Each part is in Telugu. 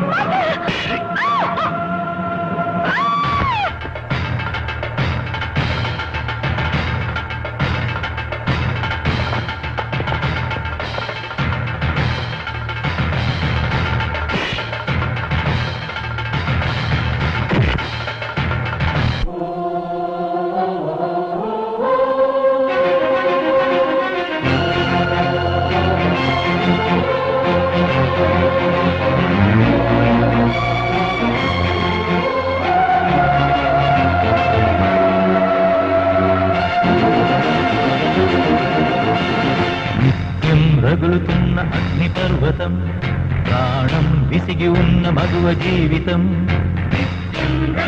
Bye. రగులుతున్న అగ్ని పర్వతం ప్రాణం విసిగి ఉన్న మగువ జీవితం. నిత్యం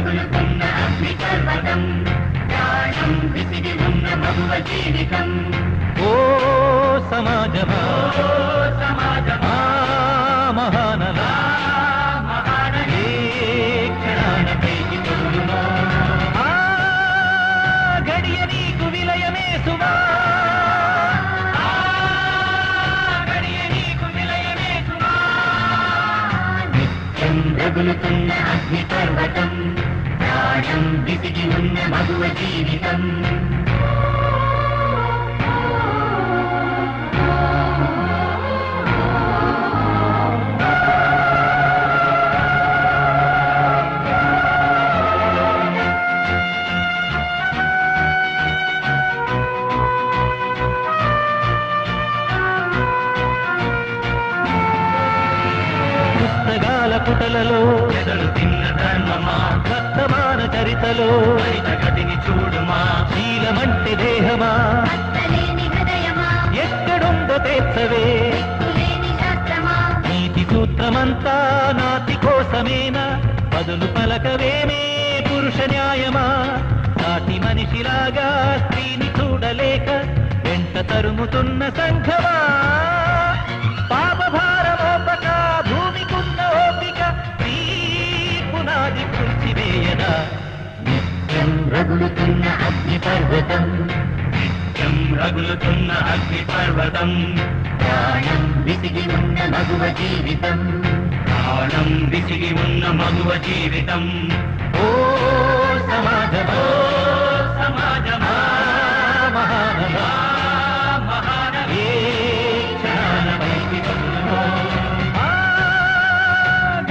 నిత్యం రగులుతున్న అగ్ని పర్వతం ప్రాణం విసిగి ఉన్న మగువ జీవితం. పుటలలో ఎదలు తిన్న ధర్మమా వర్తమాన చరితలో. గదిని చూడుమా శీలమంటే దేహమా. ఎక్కడుందో తెచ్చవే. నీతి సూత్రమంతా నాతి కోసమేనా. పదులు పలకవేమే పురుష న్యాయమా. సాటి మనిషిలాగా స్త్రీని చూడలేక వెంట తరుముతున్న సంఘమా. రగులుతున్న అగ్ని పర్వతం. నిత్యం రగులుతున్న అగ్ని పర్వతం. ప్రాణం విసిగి ఉన్న మగువ జీవితం. ప్రాణం విసిగి ఉన్న మగువ జీవితం. ఓ సమాజమా సమాజమా మహానలా మహానది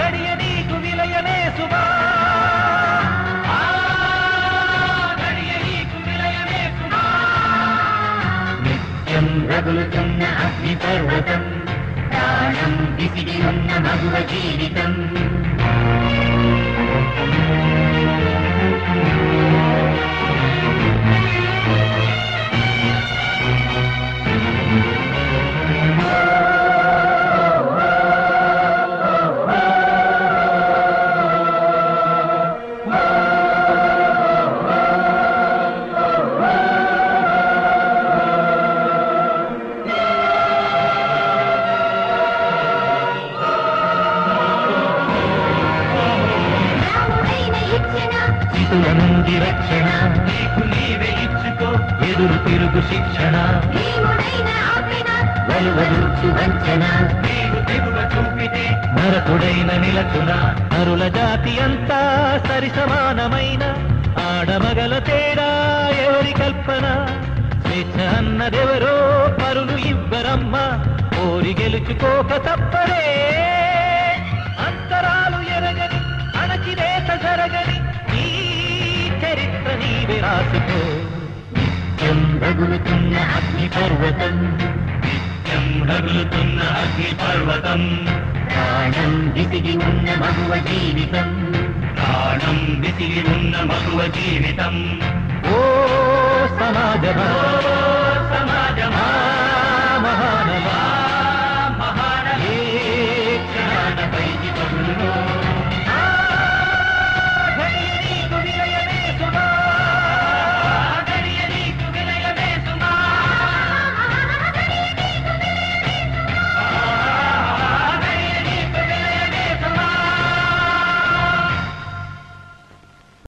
గడియ నీకు విలయనే సుభా. నిత్యం అగ్ని పర్వతం ప్రాణం విసిగి ఉన్న మగువ జీవితం. చితుల నుండి రక్షణ. నీకు నీవే ఇచ్చుకో ఎదురు తిరుగు శిక్షణ. వలువలుచు వంచన. చూపితే నరకుడైన నిలచున. నరుల జాతి అంతా సరి సమానమైన. ఆడమగల తేడా ఎవరి కల్పన? స్వేచ్ఛ అన్నదెవరో పరులు ఇవ్వరమ్మ. కోరి గెలుచుకోక తప్పరే రాసుకో నిత్యం రగులుతున్న అగ్ని పర్వతం నిత్యం రగులుతున్న అగ్ని పర్వతం. ప్రాణం విసిగి ఉన్న మగువ జీవితం ప్రాణం విసిగి ఉన్న మగువ జీవితం. ఓ సమాజ